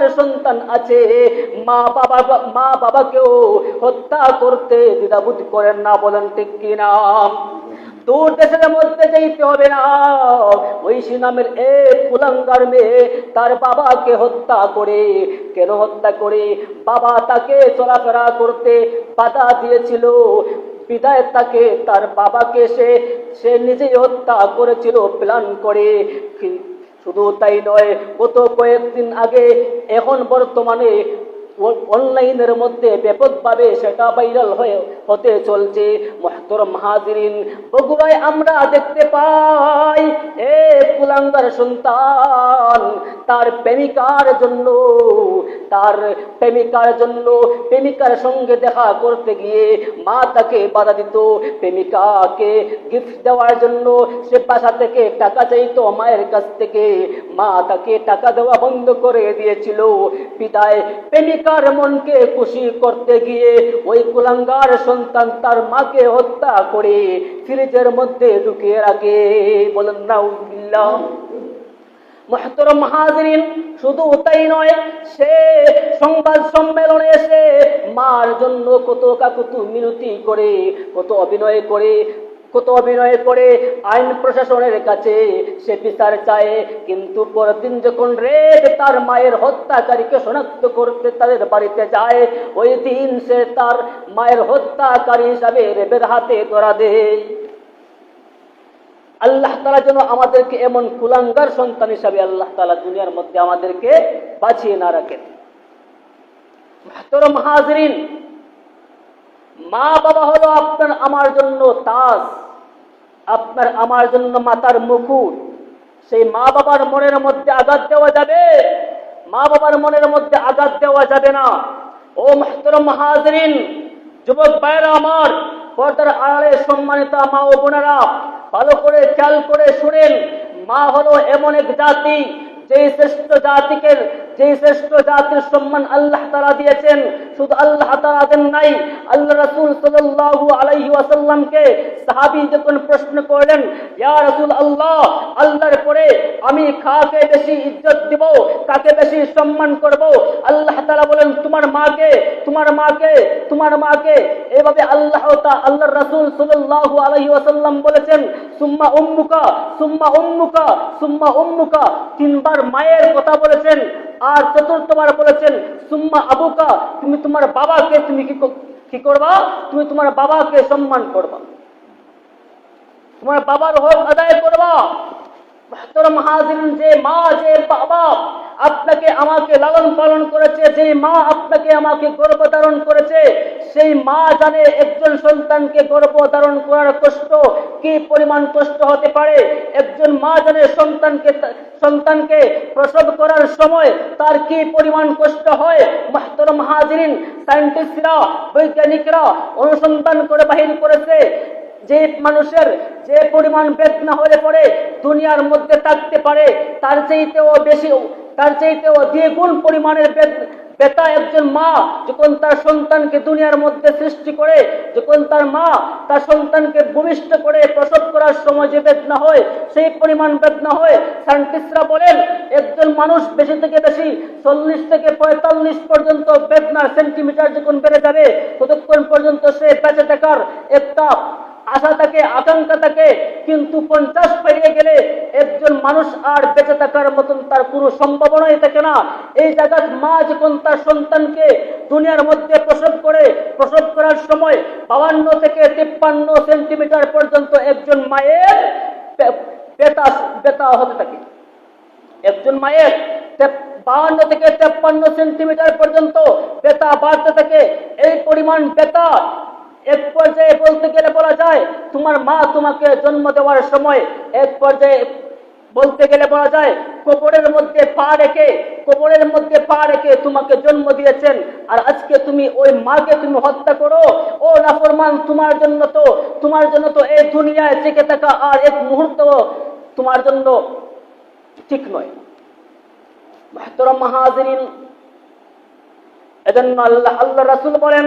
কুলাঙ্গার সন্তান আছে, মা বাবা, মা বাবাকেও হত্যা করতে দ্বিধাবোধ করেন না, বলেন ঠিক কিনা দূর দেশের মধ্যে যেতে হবে না, ঐশী নামের এক কুলাঙ্গার মেয়ে তার বাবাকে হত্যা করে, কেন হত্যা করে? বাবা তাকে চলাফেরা করতে বাধা দিয়েছিল বিদায় তাকে তার বাবাকে সে সে নিজেই হত্যা করেছিল, প্ল্যান করে। শুধু তাই নয় গত কয়েকদিন আগে এখন বর্তমানে অনলাইনের মধ্যে ব্যাপকভাবে সেটা ভাইরাল হয়ে হতে চলছে। মহতর মাহাজিরিন বগুড়ায় আমরা দেখতে পাই, এ কুলাঙ্গার সন্তান, তার প্রেমিকার জন্য, তার প্রেমিকার জন্য, প্রেমিকার সঙ্গে দেখা করতে গিয়ে মা তাকে বাধা দিত। প্রেমিকাকে গিফট দেওয়ার জন্য সে বাসা থেকে টাকা চাইতো, মায়ের কাছ থেকে। মা তাকে টাকা দেওয়া বন্ধ করে দিয়েছিল। পিতায় প্রেমিকার মনকে খুশি করতে গিয়ে ওই কুলাঙ্গার সন্তান তার মাকে হত্যা করে ফ্রিজের মধ্যে ঢুকিয়ে রাখে। বলেন না হাজরিন শুধু তাই নয়, সে সংবাদ সম্মেলনে এসে মার জন্য কত কাকুতু মিনতি করে, কত অভিনয় করে কত অভিনয় করে আইন প্রশাসনের কাছে, সে বিচার চায়। কিন্তু পরের দিন যখন রেড তার মায়ের হত্যাকারীকে শনাক্ত করতে তাদের বাড়িতে যায়, ওই দিন সে তার মায়ের হত্যাকারী হিসাবে রেবের হাতে ধরা দেয়। আল্লাহ তালা যেন আমাদেরকে এমন কুলাঙ্গার সন্তান হিসাবে আল্লাহ তালা দুনিয়ার মধ্যে আমাদেরকে বাঁচিয়ে না রাখেন। মাহতরম হাজরিন মা বাবা হলো আপনার আমার জন্য তাজ আপনার আমার জন্য মাতার মুকুট। সেই মা বাবার মনের মধ্যে আঘাত দেওয়া যাবে মা বাবার মনের মধ্যে আঘাত দেওয়া যাবে না। ও মাহতরম হাজরিন যুবক ভাইরা আমার, পর্দার আড়ালে সম্মানিত মা ও বোনেরা, ভালো করে খেয়াল করে শুনেন, মা হলো এমন এক জাতি, যেই শ্রেষ্ঠ জাতিকে যেই শ্রেষ্ঠ জাতির সম্মান আল্লাহ তারা দিয়েছেন, শুধু আল্লাহ তারা দেন নাই, আল্লাহ রাসূল সাল্লাল্লাহু আলাইহি ওয়াসাল্লামকে সাহাবী যখন প্রশ্ন করলেন, ইয়া আল্লাহ আল্লাহর পরে আমি কাকে বেশি ইজ্জত দিব, কাকে বেশি সম্মান করব? আল্লাহ তাআলা বলেন, তোমার মাকে তোমার মাকে তোমার মাকে। এভাবে আল্লাহ তা, আল্লাহর রাসূল সাল্লাল্লাহু আলাইহি ওয়াসাল্লাম বলেছেন, সুম্মা উম্মুকা সুম্মা উম্মুকা সুম্মা উম্মুকা। তিনবার মায়ের কথা বলেছেন আর চতুর্থবার বলেছেন, সুম্মা আবুকা, তুমি তোমার বাবাকে তুমি কি কি করবা? তুমি তোমার বাবাকে সম্মান করবা। তোমার বাবার হক আদায় করবা। যে মা, যে বাবা আপনাকে আমাকে লালন পালন করেছে যে মা আপনাকে আমাকে গর্ভ ধারণ করেছে, সেই মা জানে একজন সন্তানকে গর্ভ ধারণ করার কষ্ট, কি পরিমাণ কষ্ট হতে পারে? একজন মা জানে সন্তানকে সন্তানকে প্রসব করার সময় তার কি পরিমাণ কষ্ট হয়? মাহতরম হাজিরিন, সায়েন্টিস্টরা, বৈজ্ঞানিকরা অনুসন্ধান করে বাহির করেছে, যে মানুষের যে পরিমাণ বেদনা হলে পরে দুনিয়ার মধ্যে থাকতে পারে, তার চাইতেও বেশি তার চাইতেও দ্বিগুণ পরিমাণের বেতা একজন মা, যখন তার সন্তানকে দুনিয়ার মধ্যে সৃষ্টি করে, যখন তার মা তার সন্তানকে ভূমিষ্ঠ করে প্রসব করার সময় যে বেদনা হয়, সেই পরিমাণ বেদনা হয়। সায়েন্টিস্টরা বলেন, একজন মানুষ বেশি থেকে বেশি চল্লিশ থেকে পঁয়তাল্লিশ পর্যন্ত বেদনার সেন্টিমিটার যখন বেড়ে যাবে, ততক্ষণ পর্যন্ত সে বেঁচে থাকার একটা আশা থাকে আকাঙ্ক্ষা থাকে কিন্তু পঞ্চাশ পেরিয়ে গেলে একজন মানুষ আর বেঁচে থাকার মতন তার কোনো সম্ভাবনাই থাকে না। এই জায়গায় মা যখন তার সন্তানকে দুনিয়ার মধ্যে প্রসব করে, প্রসব করার সময় বাবান্ন থেকে তিপ্পান্ন সেন্টিমিটার পর্যন্ত একজন মায়ের বেতা বেতা হতে থাকে। একজন মায়ের বাহান্ন থেকে তেপ্পান্ন সেন্টিমিটার পর্যন্ত বেতা বাড়তে থাকে। এই পরিমাণ বেতা এক পর্যায়ে বলতে গেলে বলা যায়, তোমার মা তোমাকে জন্ম দেওয়ার সময় এক পর্যায়ে বলতে গেলে বলা যায়, কবরের মধ্যে পা রেখে, কবরের মধ্যে পা রেখে তোমাকে জন্ম দিয়েছেন। আর আজকে তুমি ওই মাকে তুমি হত্যা করো, ও নাফরমান, তোমার জন্য তো, তোমার জন্য তো এই দুনিয়ায় টিকে থাকা আর এক মুহূর্ত তোমার জন্য ঠিক নয়। মাহাজিরিন, এজন্য আল্লাহ আল্লাহ রাসূল বলেন